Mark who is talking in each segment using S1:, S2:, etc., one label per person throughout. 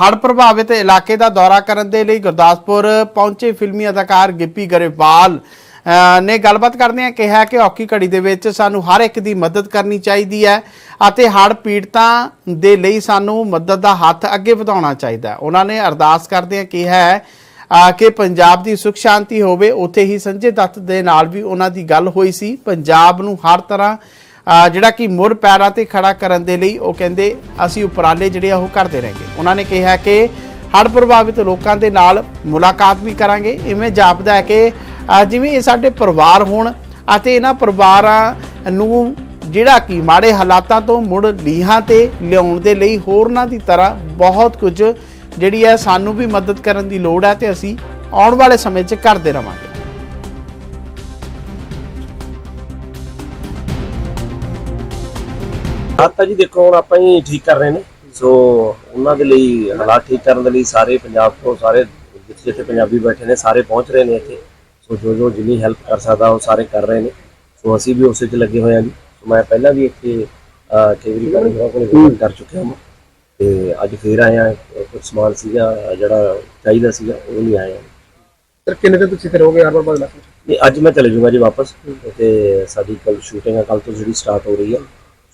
S1: ਹੜ੍ਹ ਪ੍ਰਭਾਵਿਤ ਇਲਾਕੇ ਦਾ ਦੌਰਾ ਕਰਨ ਦੇ ਲਈ ਗੁਰਦਾਸਪੁਰ ਪਹੁੰਚੇ ਫਿਲਮੀ ਅਦਾਕਾਰ ਗਿੱਪੀ ਗਰੇਵਾਲ ਨੇ ਗੱਲਬਾਤ ਕਰਦਿਆਂ ਕਿਹਾ ਕਿ ਔਕੀ ਘੜੀ ਦੇ ਵਿੱਚ ਸਾਨੂੰ ਹਰ ਇੱਕ ਦੀ ਮਦਦ ਕਰਨੀ ਚਾਹੀਦੀ ਹੈ ਅਤੇ ਹੜ੍ਹ ਪੀੜਤਾਂ ਦੇ ਲਈ ਸਾਨੂੰ ਮਦਦ ਦਾ ਹੱਥ ਅੱਗੇ ਵਧਾਉਣਾ ਚਾਹੀਦਾ ਹੈ। ਉਹਨਾਂ ਨੇ ਅਰਦਾਸ ਕਰਦਿਆਂ ਕਿਹਾ ਹੈ ਅ, ਕਿ ਪੰਜਾਬ ਦੀ ਸੁਖ ਸ਼ਾਂਤੀ ਹੋਵੇ। ਉੱਥੇ ਹੀ ਸੰਜੇ ਦੱਤ ਦੇ ਨਾਲ ਵੀ ਉਹਨਾਂ ਦੀ ਗੱਲ ਹੋਈ ਸੀ। ਪੰਜਾਬ ਨੂੰ ਹਰ ਤਰ੍ਹਾਂ ਜਿਹੜਾ ਕਿ ਮੁੜ ਪੈਰਾਂ ਤੇ ਖੜਾ ਕਰਨ ਦੇ ਲਈ ਉਹ ਕਹਿੰਦੇ ਅਸੀਂ ਉਪਰਾਲੇ ਜਿਹੜੇ ਆ ਉਹ ਕਰਦੇ ਰਹਿੰਗੇ ਉਹਨਾਂ ਨੇ ਕਿਹਾ ਕਿ ਹੜ੍ਹ ਪ੍ਰਭਾਵਿਤ ਲੋਕਾਂ ਦੇ ਨਾਲ ਮੁਲਾਕਾਤ ਵੀ ਕਰਾਂਗੇ। ਇਵੇਂ ਜਾਪਦਾ ਹੈ ਕਿ ਜਿਵੇਂ ਇਹ ਸਾਡੇ ਪਰਿਵਾਰ ਹੋਣ ਅਤੇ ਇਹਨਾਂ ਪਰਿਵਾਰਾਂ ਨੂੰ ਜਿਹੜਾ ਕਿ ਮਾੜੇ ਹਾਲਾਤਾਂ ਤੋਂ ਮੁੜ ਲੀਹਾਂ ਤੇ ਲਿਆਉਣ ਦੇ ਲਈ ਹੋਰਨਾਂ ਦੀ ਤਰ੍ਹਾਂ ਬਹੁਤ ਕੁਝ ਜਿਹੜੀ ਹੈ ਸਾਨੂੰ ਵੀ ਮਦਦ ਕਰਨ ਦੀ ਲੋੜ ਹੈ ਤੇ ਅਸੀਂ ਆਉਣ ਵਾਲੇ ਸਮੇਂ 'ਚ ਕਰਦੇ ਰਵਾਂਗੇ।
S2: ਹਾਤਾ ਜੀ ਦੇਖੋ ਹੁਣ ਆਪਾਂ ਹੀ ਠੀਕ ਕਰ ਰਹੇ ਨੇ। ਸੋ ਉਹਨਾਂ ਦੇ ਲਈ ਹਾਲਾਤ ਠੀਕ ਕਰਨ ਦੇ ਲਈ ਸਾਰੇ ਪੰਜਾਬ ਤੋਂ ਸਾਰੇ ਜਿੱਥੇ ਜਿੱਥੇ ਪੰਜਾਬੀ ਬੈਠੇ ਨੇ ਸਾਰੇ ਪਹੁੰਚ ਰਹੇ ਨੇ ਇੱਥੇ। ਸੋ ਜੋ ਜੋ ਜਿੰਨੀ ਹੈਲਪ ਕਰ ਸਕਦਾ ਉਹ ਸਾਰੇ ਕਰ ਰਹੇ ਨੇ। ਸੋ ਅਸੀਂ ਵੀ ਉਸੇ 'ਚ ਲੱਗੇ ਹੋਏ ਹਾਂ ਜੀ। ਸੋ ਮੈਂ ਪਹਿਲਾਂ ਵੀ ਇੱਥੇ ਅਹ, ਕਈ ਵਾਰੀ ਪਾਣੀ ਹੋਰਾਂ ਕੋਲ ਵਿਜ਼ਿਟ ਕਰ ਚੁੱਕਿਆ ਹਾਂ। ਤੇ ਅੱਜ ਫੇਰ ਆਏ ਹਾਂ। ਕੁਝ ਸਮਾਨ ਸੀਗਾ ਜਿਹੜਾ ਚਾਹੀਦਾ ਸੀਗਾ ਉਹ ਨਹੀਂ ਹਾਂ।
S3: ਸਰ ਕਿੰਨੇ ਦਿਨ ਤੁਸੀਂ ਕਰੋਗੇ ਹਰ ਵਾਰ ਇਲਾਕੇ
S2: ਨਹੀਂ ਅੱਜ ਮੈਂ ਚਲੇ ਜਾਊਂਗਾ ਜੀ ਵਾਪਸ। ਤੇ ਸਾਡੀ ਕੱਲ ਸ਼ੂਟਿੰਗ ਹੈ ਕੱਲ ਤੋਂ ਜਿਹੜੀ ਸਟਾਰਟ ਹੋ ਰਹੀ ਹੈ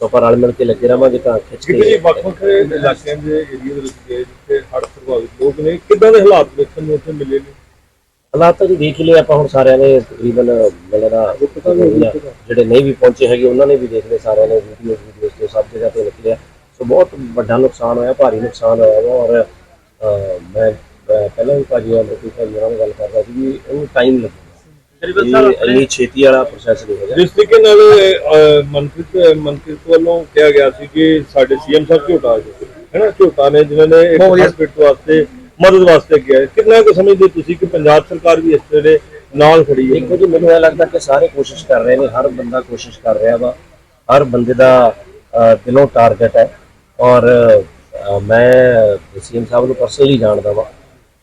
S2: ਸੋ ਆਪਾਂ ਰਲ ਮਿਲ ਕੇ ਲੱਗੇ ਰਵਾਂਗੇ ਤਾਂ ਖਿੱਚ ਕੇ
S3: ਵੱਖ ਵੱਖ ਇਲਾਕਿਆਂ ਦੇ ਏਰੀਆ ਦੇ ਵਿੱਚ ਗਏ ਜਿੱਥੇ ਹੜ੍ਹ ਪ੍ਰਭਾਵਿਤ ਲੋਕ ਨੇ ਕਿੱਦਾਂ ਦੇ ਹਾਲਾਤ ਦੇਖਣ ਨੂੰ ਉੱਥੇ ਮਿਲੇ ਨੇ?
S2: ਹਾਲਾਤ ਤਾਂ ਜੀ ਦੇਖ ਲਏ ਆਪਾਂ ਹੁਣ ਸਾਰਿਆਂ ਨੇ ਤਕਰੀਬਨ ਮਿਲਣਾ ਜਿਹੜੇ ਨਹੀਂ ਵੀ ਪਹੁੰਚੇ ਹੈਗੇ ਉਹਨਾਂ ਨੇ ਵੀ ਦੇਖ ਲਏ ਸਾਰਿਆਂ ਨੇ ਵੀਡੀਓ ਵੀਡੀਓਸ ਤੇ ਸਭ ਜਗ੍ਹਾ ਤੇ ਨਿਕਲਿਆ। ਸੋ ਬਹੁਤ ਵੱਡਾ ਨੁਕਸਾਨ ਹੋਇਆ ਭਾਰੀ ਨੁਕਸਾਨ ਹੋਇਆ ਵਾ ਔਰ ਮੈਂ ਪਹਿਲਾਂ ਵੀ ਭਾਜੀ ਅਮਰਪ੍ਰੀਤ ਭਾਜੀ ਨਾਲ ਗੱਲ ਕਰਦਾ ਸੀ ਵੀ ਉਹਨੂੰ ਟਾਈਮ ਇਹ ਇੰਨੀ ਛੇਤੀ ਵਾਲਾ ਪ੍ਰੋਸੈਸ ਨਹੀਂ ਹੈਗਾ।
S3: ਜਿਸ ਤਰੀਕੇ ਨਾਲ ਅਹ, ਮਨਪ੍ਰੀਤ ਮਨਪ੍ਰੀਤ ਵੱਲੋਂ ਕਿਹਾ ਗਿਆ ਸੀ ਕਿ ਸਾਡੇ ਸੀਐਮ ਸਾਹਿਬ ਝੋਟਾ ਆ ਚੁੱਕੇ ਹੈ ਨਾ? ਝੋਟਾ ਨੇ ਜਿਨ੍ਹਾਂ ਨੇ ਇੱਕ ਹਸਪੀਟਲ ਵਾਸਤੇ ਮਦਦ ਵਾਸਤੇ ਗਿਆ ਹੈ। ਕਿੰਨਾ ਕੁ ਸਮਝਦੇ ਤੁਸੀਂ ਕਿ ਪੰਜਾਬ ਸਰਕਾਰ ਵੀ ਇਸ ਵੇਲੇ ਨਾਲ ਖੜੀ ਹੈ?
S2: ਦੇਖੋ ਜੀ ਮੈਨੂੰ ਇਹ ਲੱਗਦਾ ਕਿ ਸਾਰੇ ਕੋਸ਼ਿਸ਼ ਕਰ ਰਹੇ ਨੇ ਹਰ ਬੰਦਾ ਕੋਸ਼ਿਸ਼ ਕਰ ਰਿਹਾ ਵਾ। ਹਰ ਬੰਦੇ ਦਾ ਅਹ, ਦਿਲੋਂ ਟਾਰਗੇਟ ਹੈ। ਔਰ ਅਹ, ਮੈਂ ਸੀਐਮ ਸਾਹਿਬ ਨੂੰ ਪਰਸਨਲੀ ਜਾਣਦਾ ਵਾ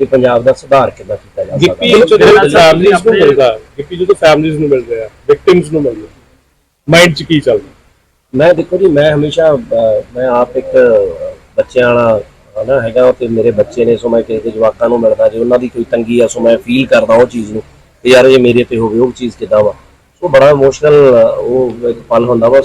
S2: ਕਿ ਪੰਜਾਬ ਦਾ ਸੁਧਾਰ ਕਿੱਦਾਂ ਕੀਤਾ ਜਾ ਸਕਦਾ?
S3: ਗਿੱਪੀ ਜਦੋਂ ਫੈਮਲੀਜ਼ ਨੂੰ ਮਿਲਦਾ ਗਿੱਪੀ ਜਦੋਂ ਫੈਮਲੀਜ਼ ਨੂੰ ਮਿਲ ਰਿਹਾ ਵਿਕਟਿਮਸ ਨੂੰ ਮਿਲ ਰਿਹਾ ਮਾਈਂਡ 'ਚ ਕੀ ਚੱਲਦਾ
S2: ਮੈਂ ਦੇਖੋ ਜੀ ਮੈਂ ਹਮੇਸ਼ਾ ਮੈਂ ਆਪ ਇੱਕ ਬੱਚਿਆਂ ਵਾਲਾ ਹਨਾ ਹੈਗਾ ਤੇ ਮੇਰੇ ਬੱਚੇ ਨੇ ਸੋ ਮੈਂ ਕਿਸੇ ਦੇ ਜਵਾਕਾਂ ਨੂੰ ਮਿਲਦਾ ਜੇ ਉਹਨਾਂ ਦੀ ਕੋਈ ਤੰਗੀ ਆ ਸੋ ਮੈਂ ਫੀਲ ਕਰਦਾ ਉਹ ਚੀਜ਼ ਨੂੰ ਤੇ ਯਾਰ ਇਹ ਮੇਰੇ ਤੇ ਹੋਵੇ ਉਹ ਚੀਜ਼ ਕਿਦਾਂ ਵਾ? ਸੋ ਬੜਾ ਇਮੋਸ਼ਨਲ ਉਹ ਇੱਕ ਪਲ ਹੁੰਦਾ ਵਾ